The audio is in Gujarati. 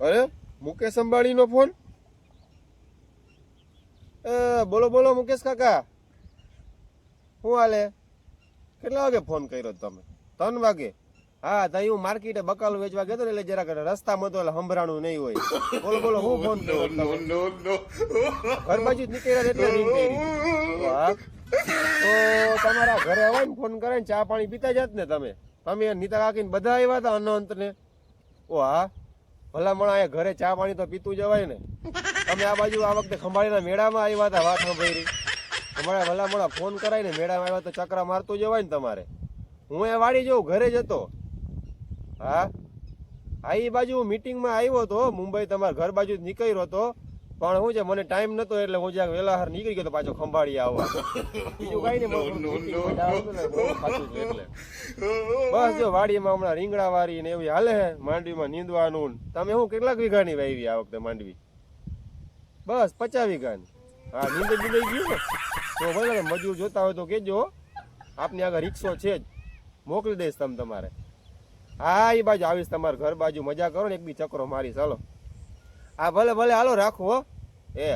અરે મુકેશ અંબાણીનો ફોન? એ બોલો બોલો મુકેશ કાકા. શું હાલે? કેટલા વાગે ફોન કર્યો તમે? ત્રણ વાગે? હા તો હું માર્કેટે બકાલું વેચવા ગયો એટલે જરાક રસ્તા મતો એટલે સંભરાણું નહીં હોય. બોલો બોલો હું ફોન ઘર બાજુ જ નીકળ્યા એટલે. તો તમારા ઘરે હોય ને ફોન કરે ને ચા પાણી પીતા જાત ને તમે. તમે નીતા કાકીને બધા આવ્યા હતા અનંત ને ઓ હા ભલામણ અહીંયા ઘરે ચા પાણી તો પીતું જવાય ને. તમે આ બાજુ આ વખતે ખંભાળીના મેળામાં આવ્યા હતા વાત સાંભળી. તમારે ભલામણા ફોન કરાવીને મેળામાં આવ્યા તો ચકરા મારતું જવાય ને તમારે. હું એ વાડી જઉં, ઘરે જ હતો. હા? આ બાજુ મિટિંગમાં આવ્યો હતો મુંબઈ તમારા ઘર બાજુ નીકળ્યો હતો પણ હું છે મને ટાઈમ નતો એટલે હું જ્યાં વેલાહાર નીકળી ગયો તો પાછો ખંભાળી આવવા. બીજું કઈ નહીં બસ જો વાડીમાં હમણાં રીંગણા વારી ને એવી હાલે હે માંડવીમાં નીંદવાનું તમે હું કેટલાક વીઘાની વાવી આ વખતે માંડવી? બસ પચાસ વીઘાની. હા નીંદ નીંદાઈ ગયું ને. તો ભલે મજૂર જોતા હોય તો કેજો આપની આગળ રિક્ષો છે જ. મોકલી દઈશ તમે તમારે. હા એ બાજુ આવીશ તમારા ઘર બાજુ. મજા કરો ને એક બી ચક્રો મારી ચાલો હા ભલે ભલે હાલો રાખો હો. એ